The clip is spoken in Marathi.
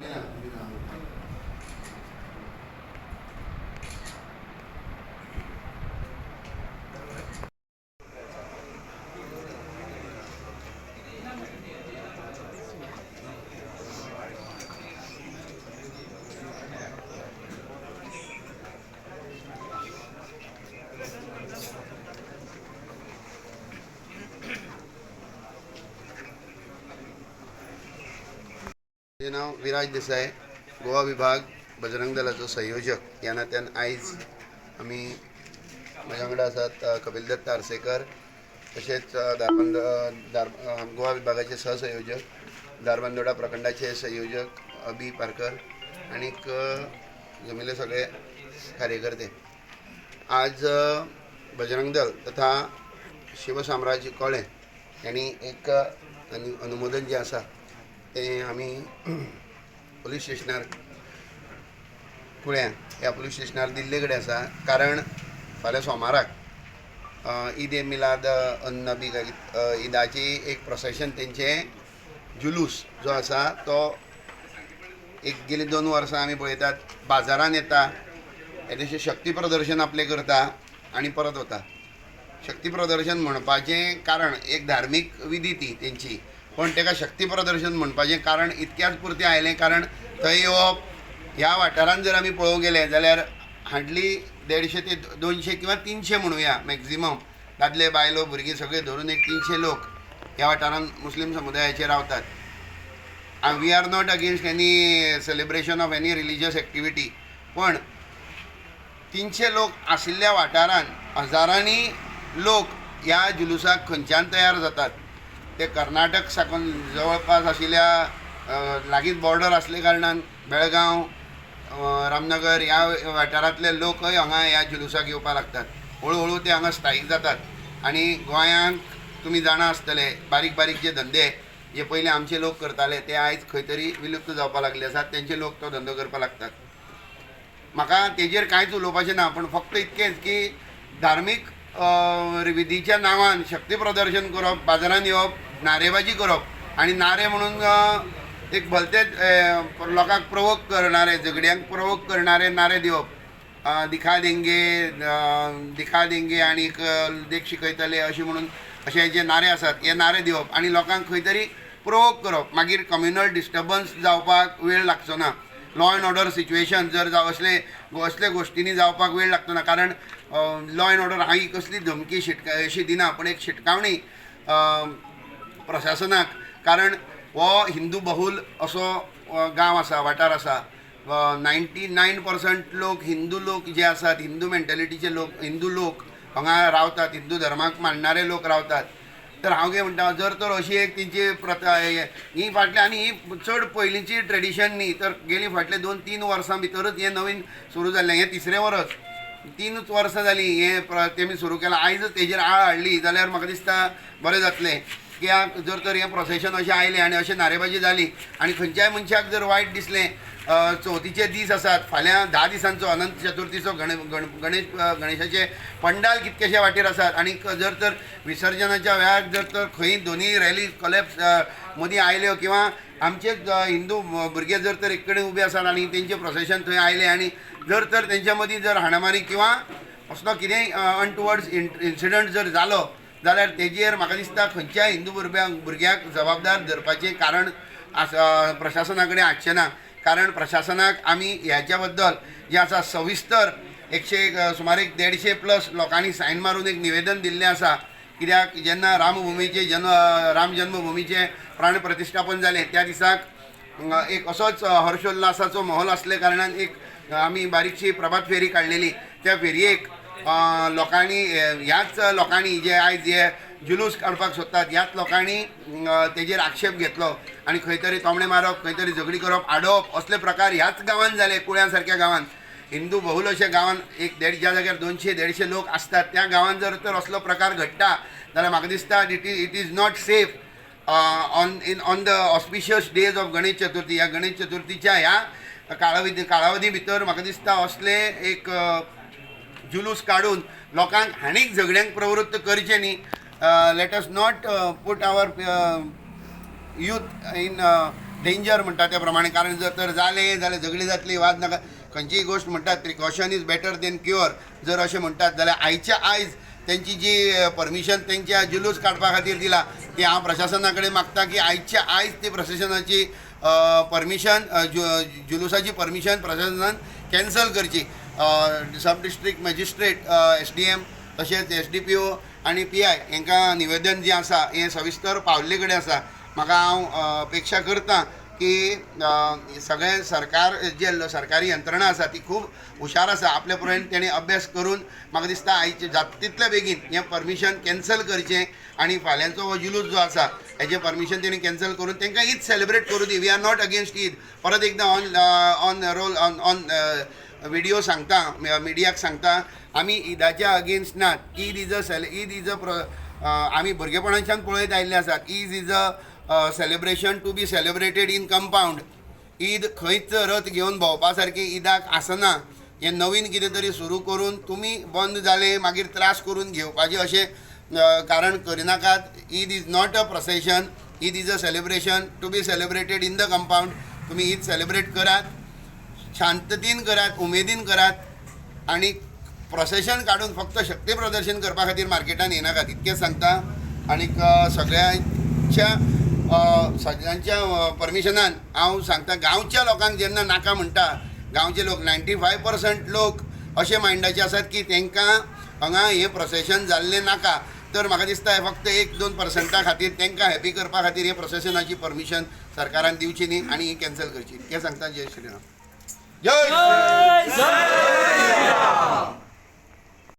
Yeah. माझे नाव विराज देसाय गोवा विभाग बजरंग दलाचो संयोजक. ह्या नात्यान आयज आमी म्हज्या वांगडा आसात कपिल दत्त आरसेकर तशेंच दारबंद दार गोवा विभागाचे सहसंयोजक दारबांदोडा प्रखंडाचे संयोजक अबी पारकर आनीक जमिले जमिल्ले सगळे कार्यकर्ते. आज बजरंग दल तथा शिवसाम्राज्य कळे यांनी एक अनु अनुमोदन जे आसा तें आमी पुलीस स्टेशनार कुळ्या ह्या पुलीस स्टेशनार दिल्ले कडेन आसा कारण फाल्यां सोमाराक ईद ए मिलाद अन नबी ईदाची एक प्रोसेशन तेंचें जुलूस जो आसा तो एक गेली दोन वर्सां आमी पळयतात बाजारान येता हे तशें शक्ती प्रदर्शन आपलें करता आनी परत वता शक्ती प्रदर्शन म्हणपाचें कारण एक धार्मीक विधी ती तेंची पण ताका शक्ती प्रदर्शन म्हणपाचें कारण इतक्याच पुरतें आयलें कारण थंय हो, येवप ह्या वाठारांत जर आमी पळोवंक गेले जाल्यार हार्डली देडशे ते दोनशे किंवा तिनशे म्हणुया मॅक्झिमम दादले बायलो भुरगीं सगळे धरून एक तिनशे लोक ह्या वाठारांत मुस्लीम समुदायाचे रावतात. We are not against any celebration of any religious activity पण तिनशे लोक आशिल्ल्या वाठारांत हजारांनी लोक ह्या जुलुसाक खंयच्यान तयार जातात. ते कर्नाटक साकून जवळपास आशिल्ल्या लागीत लागींच बॉर्डर आसले कारणान बेळगांव रामनगर ह्या वाठारांतले लोकय हांगा ह्या जुलुसाक येवपाक लागतात. हळू हळू ते हांगा स्थायीक जातात. आनी गोंयांक तुमी जाणा आसतले बारीक बारीक जे धंदे जे पयलीं आमचे लोक करताले ते आयज खंय तरी विलुप्त जावपाक लागले आसात तेंचे लोक तो धंदो करपाक लागतात. म्हाका तेजेर कांयच उलोवपाचें ना पूण फक्त इतकेंच की धार्मीक विधीच्या नांवान शक्ती प्रदर्शन करप बाजारान येवप नारेबाजी करप आनी नारे म्हणून एक भलतेच लोकांक प्रवोक करणारे झगड्यांक प्रवोक करणारे नारे दिवप. दिखा देंगे दिखा देंगे आनीक देख शिकयतले अशें म्हणून अशे जे नारे आसात हे नारे दिवप. आनी लोकांक खंय तरी प्रोवोक करप. मागीर कम्युनल डिस्टर्बन्स जावपाक वेळ लागचो ना. लॉ अँड ऑर्डर सिच्युएशन जर जाव असले असले गोश्टींनी जावपाक वेळ लागचो ना. कारण लॉ अँड ऑर्डर हांव कसली धमकी शिटका अशी दिना. पण एक शिटकावणी प्रशासनाक. कारण हो हिंदू बहुल असो गांव आसा वाठार आसा नायन्टी नायन पर्संट लोक हिंदू लोक जे आसात हिंदू मेंटेलिटीचे लोक हिंदू लोक हांगा रावतात हिंदू धर्माक मानणारे लोक रावतात. तर हांव कितें म्हणटा जर तर अशी एक तेंची प्रथा ही फाटल्या आनी ही चड पयलींची ट्रेडिशन न्ही तर गेली फाटले दोन तीन वर्सां भितरूच हें नवीन सुरू जाल्लें हें तिसरें वरस. तीनूच वर्सां जालीं हें प्र तेमी सुरू केलां. आयजच तेजेर आळ हाडली जाल्यार म्हाका दिसता बरें जातलें. कित्याक जर तर हें प्रोसेशन अशें आयलें आनी अशें नारेबाजी जाली आनी खंयच्याय मनशाक जर वायट दिसलें चवथीचे दीस आसात फाल्यां धा दिसांचो अनंत चतुर्थीचो गण गण गणेश गणेशाचे पंडाल कितकेशे वाटेर आसात आनी जर तर विसर्जनाच्या वेळार जर तर खंय दोनी रॅली कलेप्स मदीं आयल्यो किंवां आमचे हिंदू भुरगे जर तर एक कडेन उबे आसात आनी तेंचें प्रोसेशन थंय आयलें आनी जर तर तेंच्या मदीं जर हाणामारी किंवां असलो कितेंय अनटुवर्ड्स इन्सिडंट जर जालो जाल्यार तेजेर म्हाका दिसता खंयच्याय हिंदू भुरग्यांक भुरग्याक जबाबदार धरपाचें कारण आस प्रशासना कडेन आसचें ना. कारण प्रशासनाक आमी ह्याच्या बद्दल जें आसा सविस्तर एकशे एक, सुमार एक देडशे प्लस लोकांनी सायन मारून एक निवेदन दिल्लें आसा. कित्याक? जेन्ना रामभुमीचे जन्म राम जन्मभुमीचें प्राण प्रतिश्ठापन जालें त्या दिसाक एक असोच हर्षोल्लासाचो माहोल आसले कारणान एक आमी बारीकशी प्रभात फेरी काडलेली त्या फेरयेक लोकांनी ह्याच लोकांनी जे आयज हे जुलूस काडपाक सोदतात ह्याच लोकांनी तेजेर आक्षेप घेतलो. आनी खंय तरी तोमणे मारप खंय तरी झगडी करप आडोवप असले प्रकार ह्याच गांवांत जाले कुळ्या सारक्या गांवांत. हिंदू बहुल अशा गांवांत एक देड ज्या जाग्यार दोनशे देडशे लोक आसतात त्या गांवांत जर तर असलो प्रकार घडटा जाल्यार म्हाका दिसता it is it is not safe on in on the auspicious days of Ganesh Chaturthi ह्या गणेश चतुर्थीच्या ह्या कालावधी कालावधी भितर म्हाका दिसता असले एक जुलूस काडून लोकांक हाणीक झगड्यांक प्रवृत्त करचे न्ही let us not put our youth in danger म्हणटा त्या प्रमाणे. कारण जर तर जालें जाल्यार झगडी जातली वाद नाका. खंयचीय गोश्ट म्हणटात precaution is better than cure जर अशें म्हणटात जाल्यार आयच्या आयज तेंची जी परमिशन तेंच्या जुलूस काडपा खातीर दिला ती हांव प्रशासना कडेन मागता की आयच्या आयज ती प्रशासनाची परमिशन जुलुसाची परमिशन प्रशासनान कॅन्सल करची. Sub district magistrate S D M तशेंच एस डी पी ओ आनी पी आय हांकां निवेदन जें आसा हें सविस्तर पावल्ले कडेन आसा. म्हाका हांव अपेक्षा करतां की सगळे सगळें सरकार जे सरकारी यंत्रणा आसा ती खूब हुशार आसा. आपले पर्यंत तेणी अभ्यास करून म्हाका दिसता आयचे जाता तितले बेगीन हें परमिशन कॅन्सल करचें आनी फाल्यांचो हो जुलूस जो आसा हेजें परमिशन तेणी कॅन्सल करून तांकां ईद सेलिब्रेट करूं दी. We are not against Eid परत एकदां on on roll on on video सांगता मिडियाक सांगता आमी ईदाच्या अगेन्स्ट नात ईद इज अ सेल ईद इज अ प्र आमी भुरगेपणाच्यान पळयत आयिल्ले आसात Eid is a celebration to be celebrated in compound Eid खंयच रथ घेवन भोंवपा सारकी ईदाक आसना. हें नवीन कितें तरी सुरू करून तुमी बंद जाले मागीर त्रास करून घेवपाचें अशें कारण करिनाकात Eid is not a procession Eid is a celebration to be celebrated in the compound तुमी ईद सेलिब्रेट करात. शांततेन करात उमेदीन करात आणि प्रोसेशन काढून फक्त शक्ती प्रदर्शन करपा खातीर मार्केटान येनाकात इतकें सांगता. आनीक सगळ्यांच्या सगळ्यांच्या परमिशनान हांव सांगता गांवच्या लोकांक जेन्ना नाका म्हणटा गांवचे लोक नायन्टी फाय पर्संट लोक अशे मायंडाचे आसात की तांकां हांगा हें प्रोसेशन जाल्लें नाका. तर म्हाका दिसता हें फक्त एक दोन पर्संटा खातीर तांकां हॅपी करपा खातीर हे प्रोसेशनाची परमिशन सरकारान दिवची न्ही आनी ही कॅन्सल करची. इतकें सांगता जय श्रीराम. 열세. 열세. 열세. 열세.